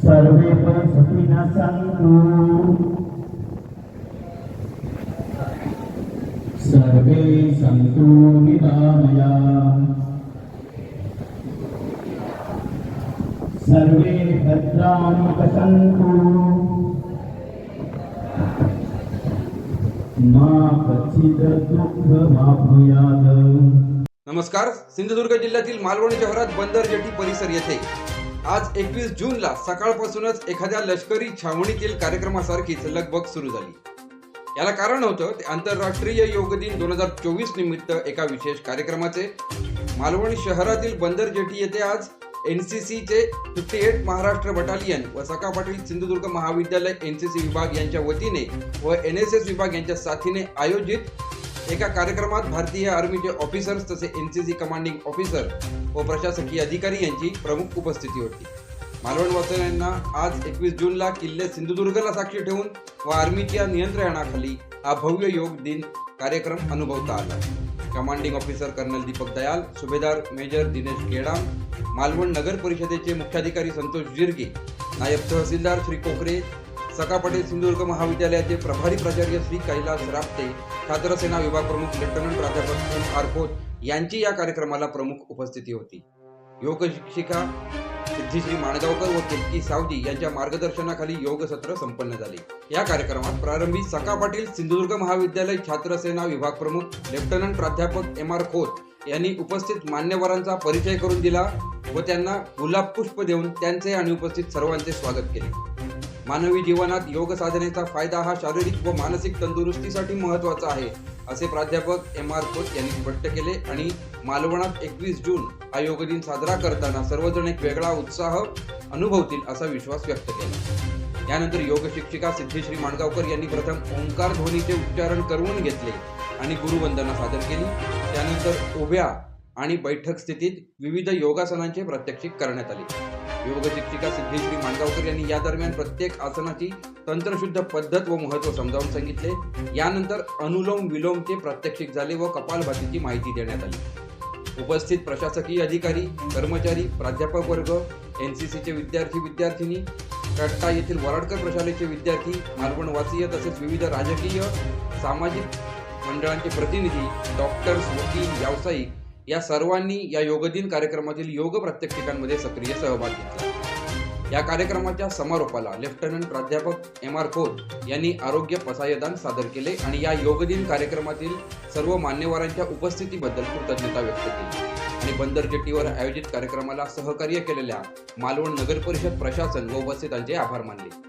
सर्वे सुखिनः सन्तु सर्वे सन्तु निरामया सर्वे भद्राणि पशन्तु मा कच्चित् दुःखमाप्नुयात् नमस्कार सिंधुदुर्ग जिल्ह्यातील मालवण शहरात बंदर जेटी परिसर येथे. आज एकवीस जूनला सकाळपासूनच एखाद्या लष्करी छावणीतील कार्यक्रमासारखीच लगबग सुरू झाली. याला कारण होतं ते आंतरराष्ट्रीय योग दिन दोन हजार चोवीस निमित्त एका विशेष कार्यक्रमाचे. मालवण शहरातील बंदर जेटी येथे आज एन सी सीचे फिफ्टी एट महाराष्ट्र बटालियन व सका पाटील सिंधुदुर्ग महाविद्यालय एन सी सी विभाग यांच्या वतीने व एन एस एस विभाग यांच्या साथीने आयोजित एका कार्यक्रमात भारतीय आर्मीचे ऑफिसर्स तसे एनसीसी कमांडिंग ऑफिसर व प्रशासकीय अधिकारी यांची प्रमुख उपस्थिती होती. मालवण वाचनांना आज एकवीस जूनला किल्ले सिंधुदुर्गला साक्षी ठेवून व आर्मीच्या नियंत्रणाखाली हा भव्य योग दिन कार्यक्रम अनुभवता आला. Commanding officer colonel Deepak Dayal सुभेदार मेजर दिनेश केडाम मालवण नगर परिषदेचे मुख्याधिकारी संतोष जिरगे नायब तहसीलदार श्री कोकरे सकापटे सिंधुदुर्ग महाविद्यालयाचे प्रभारी प्राचार्य श्री कैलास छात्रसेना विभाग प्रमुख लेफ्टनंट प्राध्यापक एम आर खोत यांची या कार्यक्रमाला प्रमुख उपस्थिती होती. योग शिक्षिका सिद्धीश्री माणगावकर व केतकी सावजी यांच्या मार्गदर्शनाखाली योग सत्र संपन्न झाले. या कार्यक्रमात प्रारंभी सका पाटील सिंधुदुर्ग महाविद्यालय छात्रसेना विभाग प्रमुख लेफ्टनंट प्राध्यापक एम आर खोत यांनी उपस्थित मान्यवरांचा परिचय करून दिला व त्यांना गुलाब पुष्प देऊन त्यांचे आणि उपस्थित सर्वांचे स्वागत केले. मानवी जीवनात योग साधनेचा फायदा हा शारीरिक व मानसिक तंदुरुस्तीसाठी महत्त्वाचा आहे असे प्राध्यापक एम आर खोत यांनी स्पष्ट केले आणि मालवणात एकवीस जून हा योग दिन साजरा करताना सर्वजण एक वेगळा उत्साह अनुभवतील असा विश्वास व्यक्त केला. यानंतर योग शिक्षिका सिद्धीश्री माणगावकर यांनी प्रथम ओंकार ध्वनीचे उच्चारण करून घेतले आणि गुरुवंदना सादर केली. त्यानंतर उभ्या आणि बैठक स्थितीत विविध योगासनांचे प्रात्यक्षिक करण्यात आले. योगशिक्षिका सिद्धेश्वरी मांडगावकर यांनी या दरम्यान प्रत्येक आसनाची तंत्रशुद्ध पद्धत व महत्त्व समजावून सांगितले. यानंतर अनुलोम विलोमचे प्रात्यक्षिक झाले व कपालभातीची माहिती देण्यात आली. उपस्थित प्रशासकीय अधिकारी कर्मचारी प्राध्यापक वर्ग एन सी सीचे विद्यार्थी विद्यार्थिनी कट्टा येथील वराडकर प्रशालेचे विद्यार्थी मालवणवासीय तसेच विविध राजकीय सामाजिक मंडळांचे प्रतिनिधी डॉक्टर्स वकील व्यावसायिक या सर्वांनी या योगदिन कार्यक्रमातील योग प्रात्यक्षिकांमध्ये सक्रिय सहभाग घेतला. या कार्यक्रमाच्या समारोपाला लेफ्टनंट प्राध्यापक एम आर खोत यांनी आरोग्य पसायदान सादर केले आणि या योगदिन कार्यक्रमातील सर्व मान्यवरांच्या उपस्थितीबद्दल कृतज्ञता व्यक्त केली. आणि बंदर जेटीवर आयोजित कार्यक्रमाला सहकार्य केलेल्या मालवण नगर परिषद प्रशासन व उपस्थितांचे आभार मानले.